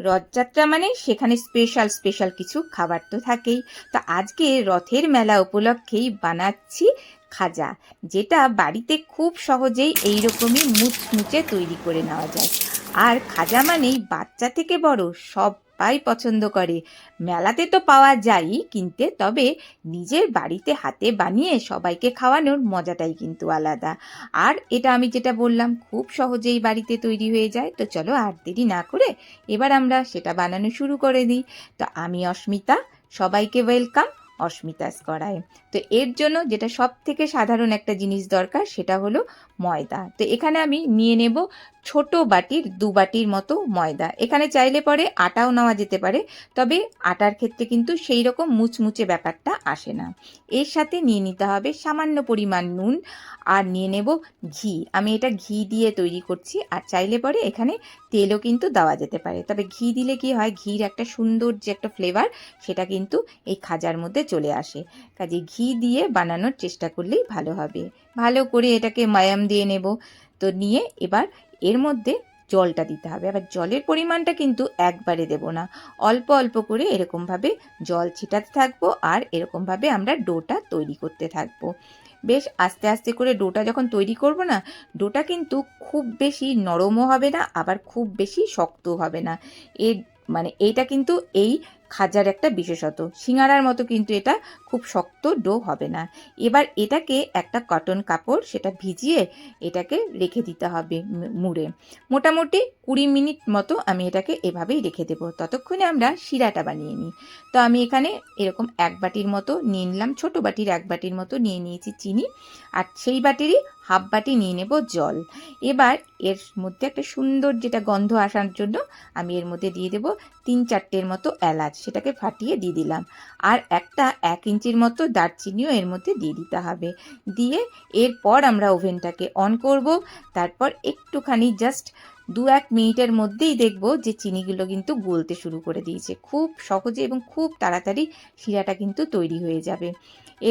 রথযাত্রা মানে সেখানে special special কিছু খাবার তো থাকেই। তো আজকে রথের মেলা উপলক্ষেই বানাচ্ছি খাজা, যেটা বাড়িতে খুব সহজেই এইরকমই মুচমুচে তৈরি করে নেওয়া যায়। আর খাজা মানেই বাচ্চা থেকে বড় সবাই পছন্দ করে। মেলাতে তো পাওয়া যায়ই কিনতে, তবে নিজের বাড়িতে হাতে বানিয়ে সবাইকে খাওয়ানোর মজাটাই কিন্তু আলাদা। আর এটা আমি যেটা বললাম, খুব সহজেই বাড়িতে তৈরি হয়ে যায়। তো চলো আর দেরি না করে এবার আমরা সেটা বানানো শুরু করে দিই। তো আমি অস্মিতা, সবাইকে ওয়েলকাম অস্মিতাস করায়। তো এর জন্য যেটা সব থেকে সাধারণ একটা জিনিস দরকার, সেটা হলো ময়দা। তো এখানে আমি নিয়ে নেব ছোট বাটির দু বাটির মতো ময়দা। এখানে চাইলে পরে আটাও নেওয়া যেতে পারে, তবে আটার ক্ষেত্রে কিন্তু সেই রকম মুচমুচে ব্যাপারটা আসে না। এর সাথে নিয়ে নিতে হবে সামান্য পরিমাণ নুন আর নিয়ে নেব ঘি। আমি এটা ঘি দিয়ে তৈরি করছি আর চাইলে পরে এখানে তেলও কিন্তু দেওয়া যেতে পারে। তবে ঘি দিলে কি হয়, ঘির একটা সুন্দর যে একটা ফ্লেভার সেটা কিন্তু এই খাজার মধ্যে চলে আসে। কাজে ঘি দিয়ে বানানোর চেষ্টা করলেই ভালো হবে। ভালো করে এটাকে মায়াম দিয়ে নেব। তো নিয়ে এবার এর মধ্যে জলটা দিতে হবে। আবার জলের পরিমাণটা কিন্তু একবারে দেব না। অল্প অল্প করে এরকমভাবে জল ছিটাতে থাকব আর এরকমভাবে আমরা ডোটা তৈরি করতে থাকব। বেশ আস্তে আস্তে করে ডোটা যখন তৈরি করব না, ডোটা কিন্তু খুব বেশি নরমও হবে না, আবার খুব বেশি শক্তও হবে না। এর মানে এইটা কিন্তু এই খাজার একটা বিশেষত সিঙ্গারার মতো কিন্তু এটা খুব শক্ত ডো হবে না। এবার এটাকে একটা কটন কাপড় সেটা ভিজিয়ে এটাকে রেখে দিতে হবে মুড়ে। মোটামুটি কুড়ি মিনিট মতো আমি এটাকে এভাবেই রেখে দেবো। ততক্ষণে আমরা শিরাটা বানিয়ে নিই। তো আমি এখানে এরকম এক বাটির মতো নিয়ে নিলাম, ছোটো বাটির এক বাটির মতো নিয়ে নিয়েছি চিনি আর সেই বাটিরই হাফ বাটি নিয়ে নেব জল। এবার এর মধ্যে একটা সুন্দর যেটা গন্ধ আসার জন্য আমি এর মধ্যে দিয়ে দেব তিন চারটের মতো এলাচ, সেটাকে ফাটিয়ে দিয়ে দিলাম। আর একটা এক ইঞ্চির মতো দারচিনিও এর মধ্যে দিয়ে দিতে হবে। দিয়ে এরপর আমরা ওভেনটাকে অন করব। তারপর একটুখানি জাস্ট দু এক মিনিটের মধ্যেই দেখব যে চিনিগুলো কিন্তু গলতে শুরু করে দিয়েছে। খুব সহজে এবং খুব তাড়াতাড়ি শিরাটা কিন্তু তৈরি হয়ে যাবে।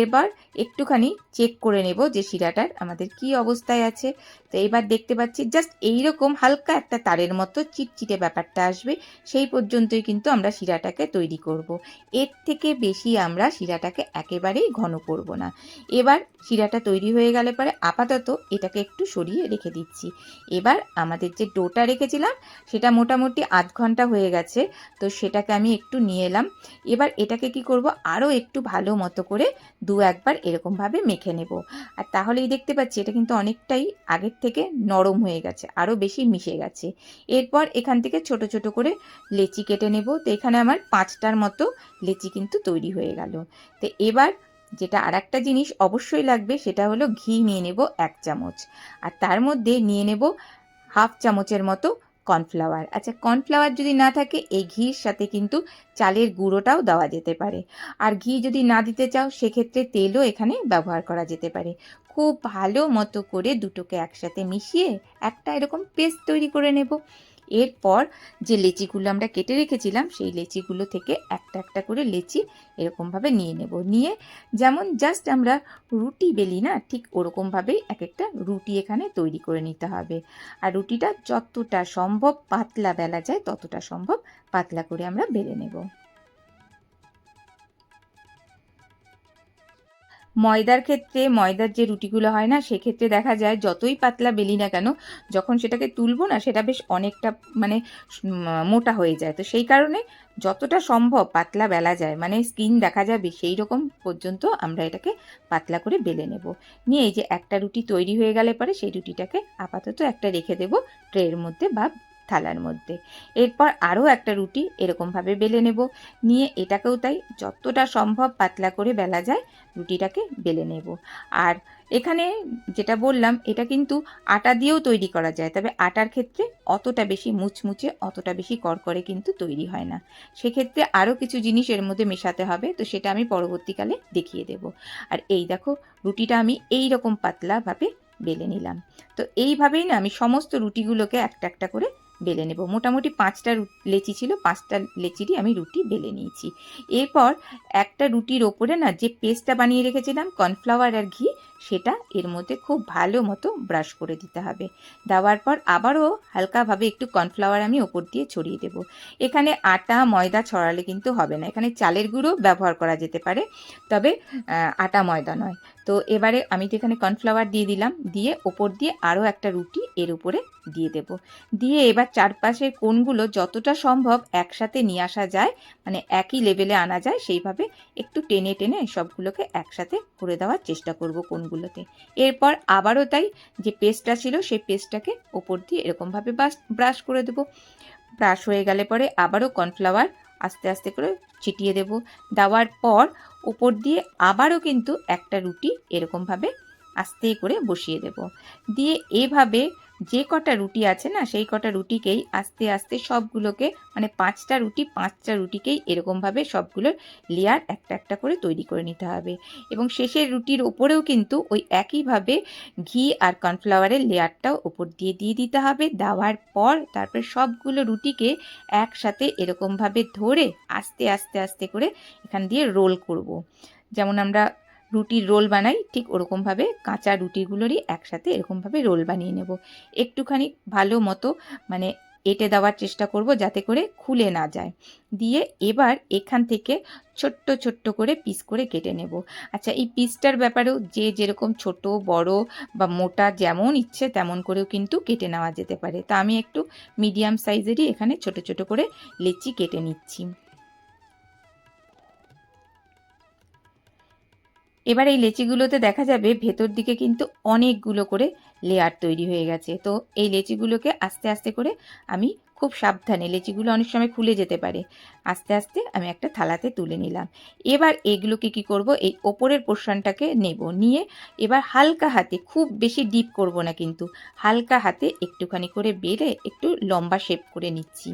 এবার একটুখানি চেক করে নেব যে শিরাটার আমাদের কি অবস্থায় আছে। তো এবার দেখতে পাচ্ছি জাস্ট এইরকম হালকা একটা তারের মতো চিটচিটে ব্যাপারটা আসবে, সেই পর্যন্তই কিন্তু আমরা শিরাটাকে তৈরি করব। এর থেকে বেশি আমরা শিরাটাকে একেবারেই ঘন করব না। এবার শিরাটা তৈরি হয়ে গেলে পরে আপাতত এটাকে একটু সরিয়ে রেখে দিচ্ছি। এবার আমাদের যে ডোটা রেখেছিলাম, সেটা মোটামুটি আধ ঘণ্টা হয়ে গেছে, তো সেটাকে আমি একটু নিয়ে এলাম। এবার এটাকে কি করব, আরও একটু ভালো মতো করে দু একবার এরকমভাবে মেখে নেব। আর তাহলেই দেখতে পাচ্ছি এটা কিন্তু অনেকটাই আগের থেকে নরম হয়ে গেছে, আরও বেশি মিশে গেছে। এরপর এখান থেকে ছোট ছোট করে লেচি কেটে নেব। তো এখানে আমার পাঁচটার মতো লেচি কিন্তু তৈরি হয়ে গেল। তো এবার যেটা আর একটা জিনিস অবশ্যই লাগবে সেটা হলো ঘি নিয়ে নেব এক চামচ। আর তার মধ্যে নিয়ে নেব হাফ চামচের মতো কর্নফ্লাওয়ার। আচ্ছা কর্নফ্লাওয়ার যদি না থাকে, এই ঘির সাথে কিন্তু চালের গুঁড়োটাও দেওয়া যেতে পারে। আর ঘি যদি না দিতে চাও, সেক্ষেত্রে তেলও এখানে ব্যবহার করা যেতে পারে। খুব ভালো মতো করে দুটোকে একসাথে মিশিয়ে একটা এরকম পেস্ট তৈরি করে নেব। এরপর যে লেচিগুলো আমরা কেটে রেখেছিলাম, সেই লেচিগুলো থেকে একটা একটা করে লেচি এরকমভাবে নিয়ে নেব। নিয়ে যেমন জাস্ট আমরা রুটি বেলি না, ঠিক ওরকমভাবেই এক একটা রুটি এখানে তৈরি করে নিতে হবে। আর রুটিটা যতটা সম্ভব পাতলা বেলা যায়, ততটা সম্ভব পাতলা করে আমরা বেলে নেব। ময়দার ক্ষেত্রে, ময়দার যে রুটিগুলো হয় না, সেক্ষেত্রে দেখা যায় যতই পাতলা বেলি না কেন, যখন সেটাকে তুলবো না, সেটা বেশ অনেকটা মানে মোটা হয়ে যায়। তো সেই কারণে যতটা সম্ভব পাতলা বেলা যায় মানে স্কিন দেখা যাবে সেই রকম পর্যন্ত আমরা এটাকে পাতলা করে বেলে নেব। নিয়ে এই যে একটা রুটি তৈরি হয়ে গেলে পরে সেই রুটিটাকে আপাতত একটা রেখে দেব ট্রের মধ্যে বা থালার মধ্যে। এরপর আরও একটা রুটি এরকমভাবে বেলে নেব। নিয়ে এটাকেও তাই যতটা সম্ভব পাতলা করে বেলা যায় রুটিটাকে বেলে নেব। আর এখানে যেটা বললাম, এটা কিন্তু আটা দিয়েও তৈরি করা যায়, তবে আটার ক্ষেত্রে অতটা বেশি মুচমুচে, অতটা বেশি করকরে কিন্তু তৈরি হয় না। সেক্ষেত্রে আরও কিছু জিনিস এর মধ্যে মেশাতে হবে, তো সেটা আমি পরবর্তীকালে দেখিয়ে দেব। আর এই দেখো, রুটিটা আমি এই রকম পাতলাভাবে বেলে নিলাম। তো এইভাবেই না আমি সমস্ত রুটিগুলোকে একটা একটা করে বেলে নেব। মোটামুটি পাঁচটা লেচি ছিল, পাঁচটা লেচিরই আমি রুটি বেলে নিয়েছি। এরপর একটা রুটির ওপরে না যে পেস্টটা বানিয়ে রেখেছিলাম, কর্নফ্লাওয়ার আর ঘি, সেটা এর মধ্যে খুব ভালো মতো ব্রাশ করে দিতে হবে। দেওয়ার পর আবারও হালকাভাবে একটু কর্নফ্লাওয়ার আমি ওপর দিয়ে ছড়িয়ে দেব। এখানে আটা, ময়দা ছড়ালে কিন্তু হবে না। এখানে চালের গুঁড়ো ব্যবহার করা যেতে পারে, তবে আটা, ময়দা নয়। তো এবারে আমি তো এখানে কর্নফ্লাওয়ার দিয়ে দিলাম, দিয়ে ওপর দিয়ে আরও একটা রুটি এর উপরে দিয়ে দেব। দিয়ে এবার চারপাশের কোণগুলো যতটা সম্ভব একসাথে নিয়ে আসা যায় মানে একই লেভেলে আনা যায়, সেইভাবে একটু টেনে টেনে সবগুলোকে একসাথে করে দেওয়ার চেষ্টা করব কোণগুলোতে এরপর আবারও তাই যে পেস্টটা ছিল, সেই পেস্টটাকে ওপর দিয়ে এরকমভাবে ব্রাশ করে দেবো। ব্রাশ হয়ে গেলে পরে আবারও কর্নফ্লাওয়ার আস্তে আস্তে করে ছিটিয়ে দেব। দেওয়ার পর উপর দিয়ে আবারও কিন্তু একটা রুটি এরকমভাবে আস্তে করে বসিয়ে দেব। দিয়ে এভাবে যে কটা রুটি আছে না, সেই কটা রুটিকেই আস্তে আস্তে সবগুলোকে মানে পাঁচটা রুটি, পাঁচটা রুটিকেই এরকমভাবে সবগুলোর লেয়ার একটা একটা করে তৈরি করে নিতে হবে। এবং শেষের রুটির ওপরেও কিন্তু ওই একইভাবে ঘি আর কর্নফ্লাওয়ারের লেয়ারটাও ওপর দিয়ে দিয়ে দিতে হবে। দেওয়ার পর তারপর সবগুলো রুটিকে একসাথে এরকমভাবে ধরে আস্তে আস্তে আস্তে করে এখান দিয়ে রোল করব। যেমন আমরা রুটির রোল বানাই, ঠিক ওরকমভাবে কাঁচা রুটিগুলোরই একসাথে এরকমভাবে রোল বানিয়ে নেব। একটুখানি ভালো মতো মানে এটে দেওয়ার চেষ্টা করব যাতে করে খুলে না যায়। দিয়ে এবার এখান থেকে ছোট্ট ছোট্ট করে পিস করে কেটে নেব। আচ্ছা এই পিসটার ব্যাপারেও যে যেরকম ছোট, বড় বা মোটা যেমন ইচ্ছে তেমন করেও কিন্তু কেটে নেওয়া যেতে পারে। তা আমি একটু মিডিয়াম সাইজেরই এখানে ছোট ছোট করে লেচি কেটে নিচ্ছি। এবার এই লেচিগুলোতে দেখা যাবে ভেতর দিকে কিন্তু অনেকগুলো করে লেয়ার তৈরি হয়ে গেছে। তো এই লেচিগুলোকে আস্তে আস্তে করে আমি খুব সাবধানে, লেচিগুলো অনেক সময় খুলে যেতে পারে, আস্তে আস্তে আমি একটা থালাতে তুলে নিলাম। এবার এগুলোকে কি করব? এই ওপরের পোর্শনটাকে নেব। নিয়ে এবার হালকা হাতে, খুব বেশি ডিপ করব না কিন্তু, হালকা হাতে একটুখানি করে বেড়ে একটু লম্বা শেপ করে নিচ্ছি।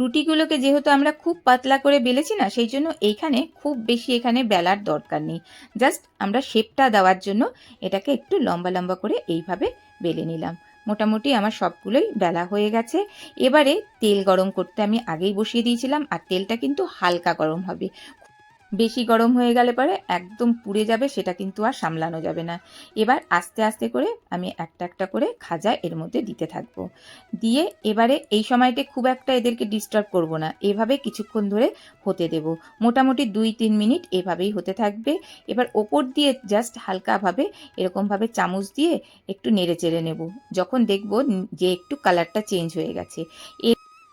রুটিগুলোকে যেহেতু আমরা খুব পাতলা করে বেলেছি না, সেই জন্য এইখানে খুব বেশি এখানে বেলার দরকার নেই। জাস্ট আমরা শেপটা দেওয়ার জন্য এটাকে একটু লম্বা লম্বা করে এইভাবে বেলে নিলাম। মোটামুটি আমার সবগুলোই বেলা হয়ে গেছে। এবারে তেল গরম করতে আমি আগেই বসিয়ে দিয়েছিলাম, আর তেলটা কিন্তু হালকা গরম হবে। বেশি গরম হয়ে গেলে পরে একদম পুড়ে যাবে, সেটা কিন্তু আর সামলানো যাবে না। এবার আস্তে আস্তে করে আমি একটা একটা করে খাজা এর মধ্যে দিতে থাকব। দিয়ে এবারে এই সময়টা খুব একটা এদেরকে ডিস্টার্ব করব না। এভাবে কিছুক্ষণ ধরে হতে দেব। মোটামুটি দুই তিন মিনিট এভাবেই হতে থাকবে। এবার ওপর দিয়ে জাস্ট হালকাভাবে এরকমভাবে চামচ দিয়ে একটু নেড়ে চেড়ে নেব। যখন দেখব যে একটু কালারটা চেঞ্জ হয়ে গেছে।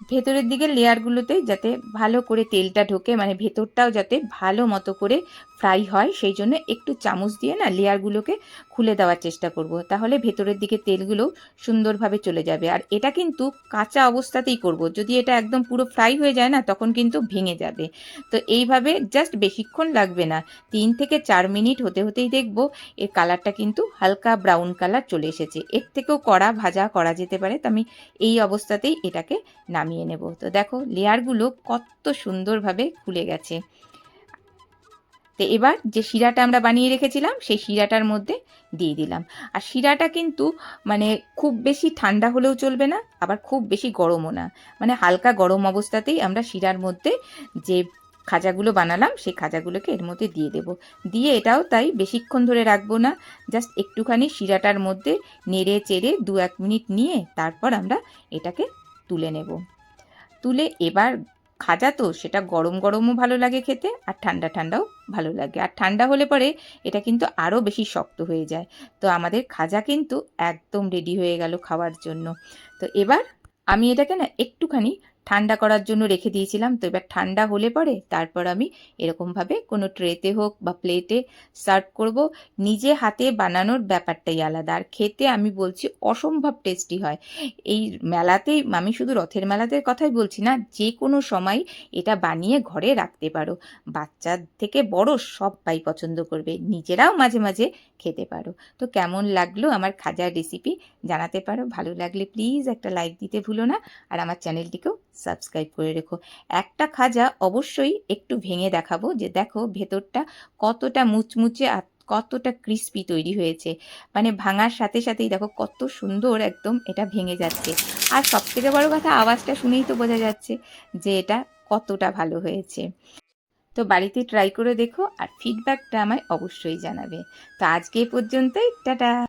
ভেতরের দিকে লেয়ারগুলোতে যাতে ভালো করে তেলটা ঢোকে মানে ভেতরটাও যাতে ভালো মতো করে ফ্রাই হয়, সেই জন্য একটু চামচ দিয়ে না লেয়ারগুলোকে খুলে দেওয়ার চেষ্টা করব। তাহলে ভেতরের দিকে তেলগুলো সুন্দরভাবে চলে যাবে। আর এটা কিন্তু কাঁচা অবস্থাতেই করব। যদি এটা একদম পুরো ফ্রাই হয়ে যায় না, তখন কিন্তু ভেঙে যাবে। তো এইভাবে জাস্ট বেশিক্ষণ লাগবে না। তিন থেকে চার মিনিট হতে হতেই দেখব এর কালারটা কিন্তু হালকা ব্রাউন কালার চলে এসেছে। এর থেকেও কড়া ভাজা করা যেতে পারে। তো আমি এই অবস্থাতেই এটাকে নামিয়ে নেব। তো দেখো লেয়ারগুলো কত সুন্দরভাবে খুলে গেছে। তো এবার যে শিরাটা আমরা বানিয়ে রেখেছিলাম, সেই শিরাটার মধ্যে দিয়ে দিলাম। আর শিরাটা কিন্তু মানে খুব বেশি ঠান্ডা হলেও চলবে না, আবার খুব বেশি গরমও না। মানে হালকা গরম অবস্থাতেই আমরা শিরার মধ্যে যে খাজাগুলো বানালাম, সেই খাজাগুলোকে এর মধ্যে দিয়ে দেব। দিয়ে এটাও তাই বেশিক্ষণ ধরে রাখব না, জাস্ট একটুখানি শিরাটার মধ্যে নেড়ে চেড়ে দু এক মিনিট নিয়ে তারপর আমরা এটাকে তুলে নেব। তুলে এবার খাজা তো সেটা গরম গরমও ভালো লাগে খেতে আর ঠান্ডা ঠান্ডাও ভালো লাগে। আর ঠান্ডা হলে পরে এটা কিন্তু আরও বেশি শক্ত হয়ে যায়। তো আমাদের খাজা কিন্তু একদম রেডি হয়ে গেল খাওয়ার জন্য। তো এবার আমি এটাকে না একটুখানি ঠান্ডা করার জন্য রেখে দিয়েছিলাম। তো এবার ঠান্ডা হলে পরে তারপর আমি এরকমভাবে কোনো ট্রেতে হোক বা প্লেটে সার্ভ করব। নিজে হাতে বানানোর ব্যাপারটাই আলাদা। আর খেতে আমি বলছি অসম্ভব টেস্টি হয়। এই মেলাতেই আমি শুধু রথের মেলাতে কথাই বলছি না যে কোনো সময় এটা বানিয়ে ঘরে রাখতে পারো। বাচ্চার থেকে বড় সবাই পছন্দ করবে। নিজেরাও মাঝে মাঝে খেতে পারো। তো কেমন লাগল আমার খাজার রেসিপি জানাতে পারো। ভালো লাগলে প্লিজ একটা লাইক দিতে ভুলো না। আর আমার চ্যানেলটিকেও সাবস্ক্রাইব করে রেখো। একটা খাজা অবশ্যই একটু ভেঙে দেখাবো যে দেখো ভেতরটা কতটা মুচমুচে আর কতটা ক্রিস্পি তৈরি হয়েছে। মানে ভাঙার সাথে সাথেই দেখো কত সুন্দর একদম এটা ভেঙে যাচ্ছে। আর সব থেকে বড় কথা আওয়াজটা শুনেই তো বোঝা যাচ্ছে যে এটা কতটা ভালো হয়েছে। তো বাড়িতে ট্রাই করে দেখো আর ফিডব্যাকটা আমায় অবশ্যই জানাবে। তো আজকে পর্যন্তই, টাটা!